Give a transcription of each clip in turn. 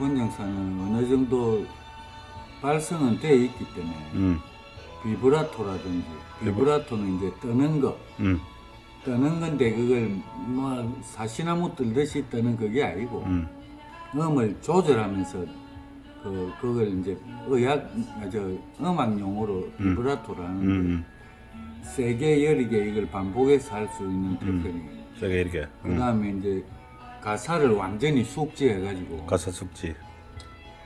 원장사는 어느 정도 발성은 돼 있기 때문에 음, 비브라토라든지 비브라토는 이제 뜨는 거. 음, 뜨는 건데 그걸 뭐 사시나무 들듯이 뜨는 그게 아니고 음, 음을 조절하면서 그 그걸 이제 의학 아, 저 음악 용어로 비브라토라는 음, 음. 세게 여리게 이걸 반복해서 할 수 있는 테크닉. 세게 이렇게. 그 음. 다음에 이제 가사를 완전히 숙지해가지고 가사 숙지.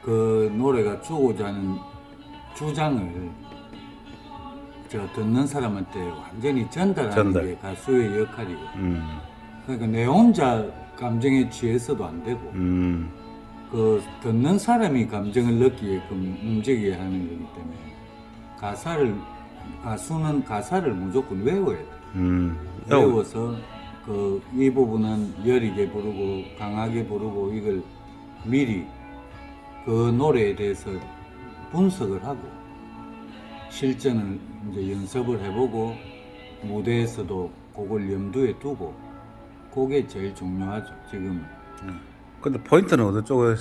그 노래가 주고자 하는 주장을 저 듣는 사람한테 완전히 전달하는 전달. 게 가수의 역할이고 음, 그러니까 내 혼자 감정에 취해서도 안 되고 음, 그 듣는 사람이 감정을 느끼게끔 움직여야 하는 거기 때문에 가사를 가수는 가사를 무조건 외워야 돼. 음. 외워서 그 이 부분은 여리게 부르고 강하게 부르고 이걸 미리 그 노래에 대해서 분석을 하고 실전을 이제 연습을 해보고 무대에서도 그걸 염두에 두고 그게 제일 중요하죠. 지금 근데 포인트는 어느 쪽에?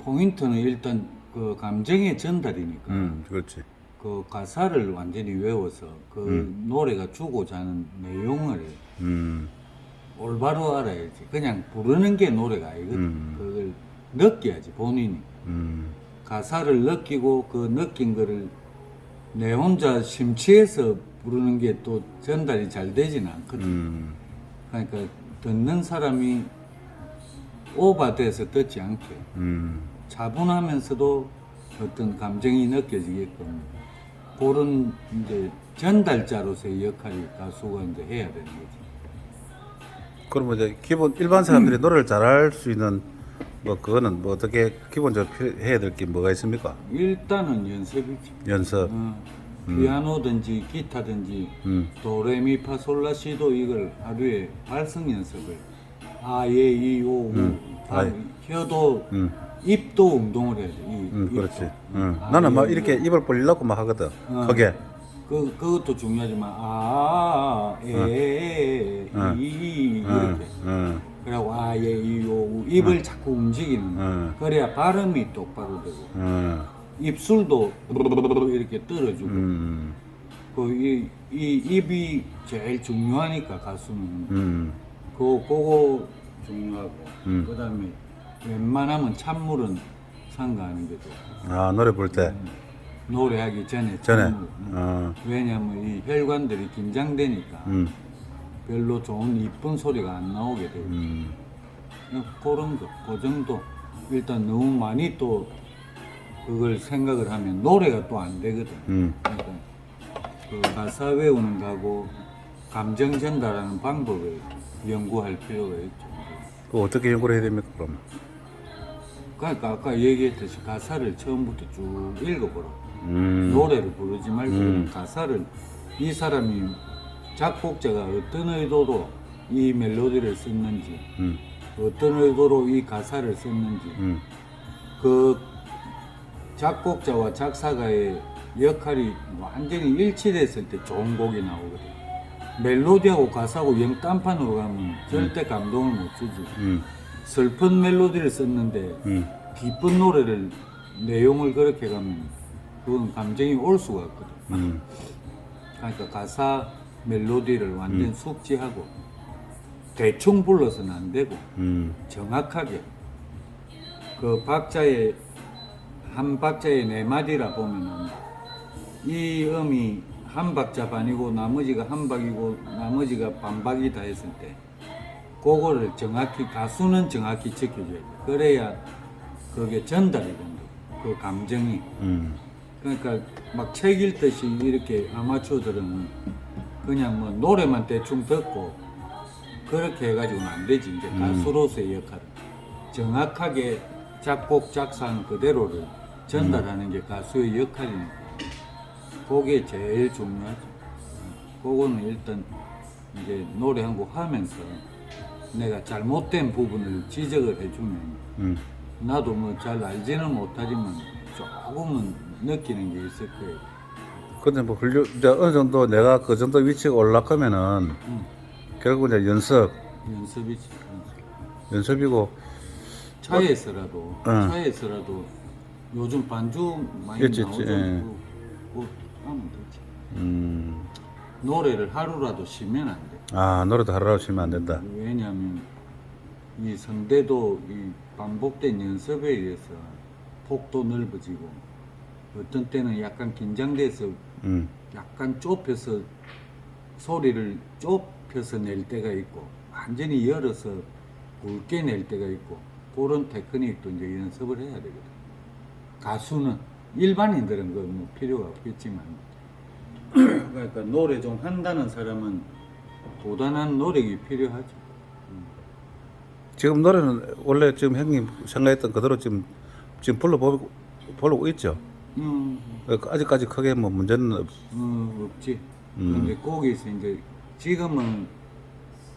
포인트는 일단 그 감정의 전달이니까 음, 그렇지. 그 가사를 완전히 외워서 그 노래가 주고자 하는 내용을 음, 올바로 알아야지. 그냥 부르는 게 노래가 아니거든. 음. 그걸 느껴야지, 본인이. 음, 가사를 느끼고 그 느낀 거를 내 혼자 심취해서 부르는 게 또 전달이 잘 되지는 않거든. 음, 그러니까 듣는 사람이 오버돼서 듣지 않게 음. 차분하면서도 어떤 감정이 느껴지게끔 그런 이제 전달자로서의 역할이 가수가 이제 해야 되는 거지. 그러면 이제 기본 일반 사람들이 노래를 잘할 수 있는 뭐 그거는 뭐 어떻게 기본적으로 필- 해야 될 게 뭐가 있습니까? 일단은 연습이지. 연습. 어, 피아노든지 기타든지 음, 도레미파솔라시도 이걸 하루에 발성 연습을 아예이오 다. 혀도 음, 입도 운동을 해야 돼. 이, 음, 입도. 그렇지. 음, 음. 아, 나는 막 예, 이렇게 예. 입을 벌리려고 막 하거든. 어. 크게. 그 그것도 중요하지만 아, 아에 입을 자꾸 움직이는 거. 응, 그래야 발음이 똑바로 되고 응, 입술도 이렇게 떨어지고 음, 그 이, 이 입이 제일 중요하니까 가수는 음, 그 그거 중요하고 음. 그다음에 웬만하면 찬물은 상가하는 게 좋고 아 노래 부를 때 노래하기 전에 전에. 찬물. 음. 어, 왜냐면 이 혈관들이 긴장되니까 음, 별로 좋은 이쁜 소리가 안 나오게 되고 음, 그런 거, 그 정도 일단 너무 많이 또 그걸 생각을 하면 노래가 또 안 되거든. 음. 그러니까 그 가사 외우는 거하고 감정 전달하는 방법을 연구할 필요가 있죠. 그 어떻게 연구를 해야 됩니까 그럼? 그러니까 아까 얘기했듯이 가사를 처음부터 쭉 읽어보라. 음, 노래를 부르지 말고 음. 가사를 이 사람이 작곡자가 어떤 의도로 이 멜로디를 썼는지 음, 어떤 의도로 이 가사를 썼는지. 음, 그 작곡자와 작사가의 역할이 완전히 일치됐을 때 좋은 곡이 나오거든. 멜로디하고 가사하고 영 딴판으로 가면 절대 감동을 못 주지. 음, 슬픈 멜로디를 썼는데 음, 기쁜 노래를 내용을 그렇게 가면 그건 감정이 올 수가 없거든. 음, 그러니까 가사 멜로디를 완전 숙지하고 대충 불러서는 안 되고 음, 정확하게 그 박자의 한 박자의 네 마디라 보면은 이 음이 한 박자 반이고 나머지가 한 박이고 나머지가 반박이다 했을 때 그거를 정확히 가수는 정확히 지켜줘야 돼. 그래야 그게 전달이 된다. 그 감정이. 음, 그러니까 막 책 읽듯이 이렇게 아마추어들은 그냥 뭐 노래만 대충 듣고 그렇게 해가지고는 안 되지 이제 가수로서의 역할은 정확하게 작곡 작사한 그대로를 전달하는 게 가수의 역할이니까 그게 제일 중요하죠. 그거는 일단 이제 노래 한 곡 하면서 내가 잘못된 부분을 지적을 해주면 음. 나도 뭐 잘 알지는 못하지만 조금은 느끼는 게 있을 거예요. 근데 뭐 훌륭, 이제 어느 정도 내가 그 정도 위치가 올라가면은 응. 결국 이제 연습, 연습이지. 연습이고 차에서라도 응. 차에서라도 요즘 반주 많이 나오죠. 예. 그, 그 하면 되지. 음. 노래를 하루라도 쉬면 안 돼. 아 노래도 하루라도 쉬면 안 된다. 왜냐하면 이 성대도 이 반복된 연습에 의해서 폭도 넓어지고 어떤 때는 약간 긴장돼서 음. 약간 좁혀서 소리를 좁 혀서 낼 때가 있고 완전히 열어서 굵게 낼 때가 있고 그런 테크닉도 이제 연습을 해야 되거든. 가수는 일반인들은 그뭐 필요가 없겠지만 그러니까 노래 좀 한다는 사람은 고단한 노력이 필요하죠. 지금 노래는 원래 지금 형님 생각했던 그대로 지금 지금 불러보고 부르고 있죠. 음, 어, 아직까지 크게 뭐 문제는 없. 음, 없지. 음. 근데 거기서 이제 지금은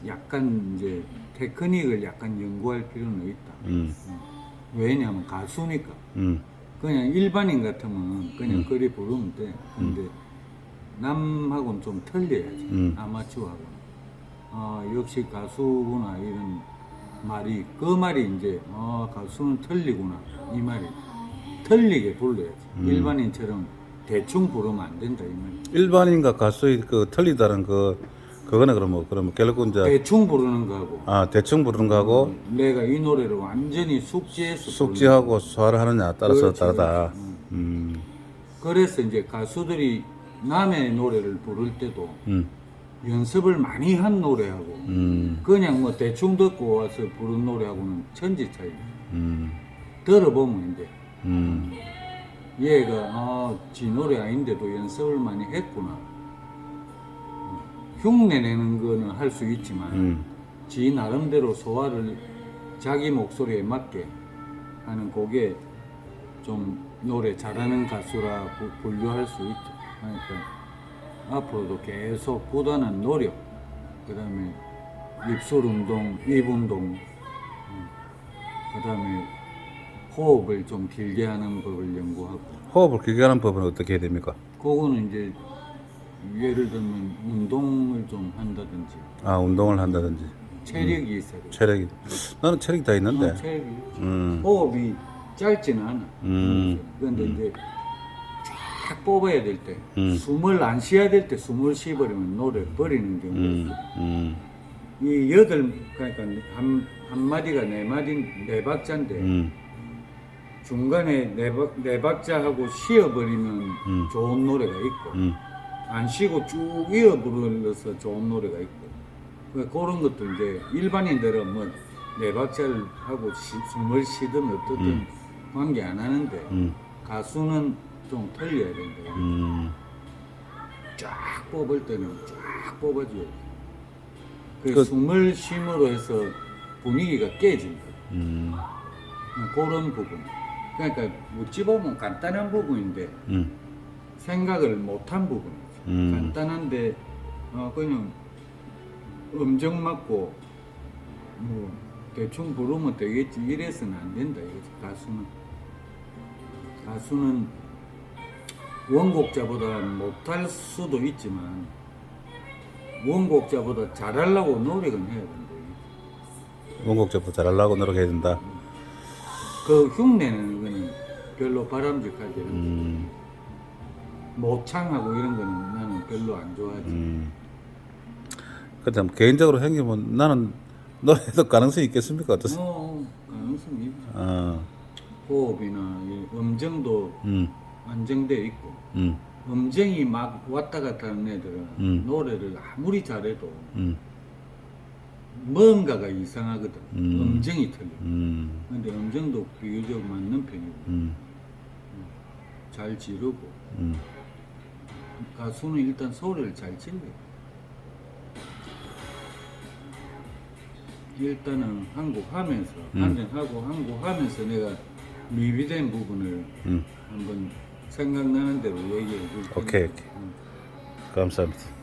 약간 이제 테크닉을 약간 연구할 필요는 있다. 음. 왜냐하면 가수니까. 음. 그냥 일반인 같으면 그냥 거리 부르면 돼. 근데 남하고는 좀 틀려야지. 음. 아마추어하고는. 아, 역시 가수구나, 이런 말이, 그 말이 이제, 아, 가수는 틀리구나. 이 말이. 틀리게 불러야지. 음. 일반인처럼 대충 부르면 안 된다, 이 말이. 일반인과 가수의 그 틀리다는 그 그거는 그럼 뭐 그럼 결국 이제 대충 부르는 거하고, 아 대충 부르는 거하고 내가 이 노래를 완전히 숙지해서. 숙지하고 소화를 하느냐 따라서 그렇지, 다르다. 그렇지. 음. 음. 그래서 이제 가수들이 남의 노래를 부를 때도 음. 연습을 많이 한 노래하고 음. 그냥 뭐 대충 듣고 와서 부른 노래하고는 천지 차이. 음. 들어보면 이제 음. 얘가 아, 지 노래 아닌데도 연습을 많이 했구나. 흉내 내는 거는 할 수 있지만 음. 지 나름대로 소화를 자기 목소리에 맞게 하는 곡에 좀 노래 잘하는 가수라 부- 분류할 수 있죠. 그러니까 앞으로도 계속 보다는 노력, 그 다음에 입술 운동, 입 운동, 그 다음에 호흡을 좀 길게 하는 법을 연구하고, 호흡을 길게 하는 법은 어떻게 해야 됩니까? 그거는 이제 예를 들면 운동을 좀 한다든지, 아 운동을 한다든지 체력이 있어야 돼. 체력이 나는 체력이 다 있는데. 어, 체력이. 음. 호흡이 짧지는 않아. 음. 그런데 이제 쫙 뽑아야 될 때, 음. 숨을 안 쉬어야 될 때 숨을 쉬어버리면 노래 버리는 경우가 음. 있어. 음. 이 여덟, 그러니까 한, 한 마디가 네 마디, 네 박자인데, 음. 중간에 네, 박, 네 박자하고 쉬어버리면 음. 좋은 노래가 있고, 음. 안 쉬고 쭉 이어 부르면서 좋은 노래가 있고, 그- 그런 것도 이제 일반인들은 뭐, 네 박자를 하고 쉬- 숨을 쉬든 어떻든 음. 관계 안 하는데, 음. 가수는 좀 틀려야 된다. 음. 쫙 뽑을 때는 쫙 뽑아줘야 돼. 그, 그- 숨을 쉼으로 해서 분위기가 깨진다. 음. 그런 부분. 그러니까 어찌 보면 간단한 부분인데 음. 생각을 못한 부분이지. 음. 간단한데 어, 그냥 음정 맞고 뭐 대충 부르면 되겠지 이래서는 안 된다 이거지 가수는 가수는 원곡자보다 못할 수도 있지만 원곡자보다 잘하려고 노력은 해야 된다. 원곡적부터 잘하려고 노력해야 된다. 그 흉내내는 거는 별로 바람직하지 않아. 음. 모창하고 이런 거는 나는 별로 안 좋아하지. 음. 그다음 개인적으로 형님은 나는 노래도 가능성이 있겠습니까? 어떠세요? 어, 가능성이 있지. 어. 호흡이나 이 음정도 음. 안정돼 있고 음. 음정이 막 왔다 갔다 하는 애들은 음. 노래를 아무리 잘해도 음. 뭔가가 이상하거든. 음. 음. 정이 틀려. 음. 근데 음정도 비교적 맞는 편이고 음. 잘 지르고 음. 가수는 일단 소리를 잘 질러. 일단은 한국 하면서 음. 한전하고 한국 하면서 내가 미비된 부분을 음. 한번 생각나는 대로 얘기해 줄 테니까. 오케이, 오케이. 응. 감사합니다.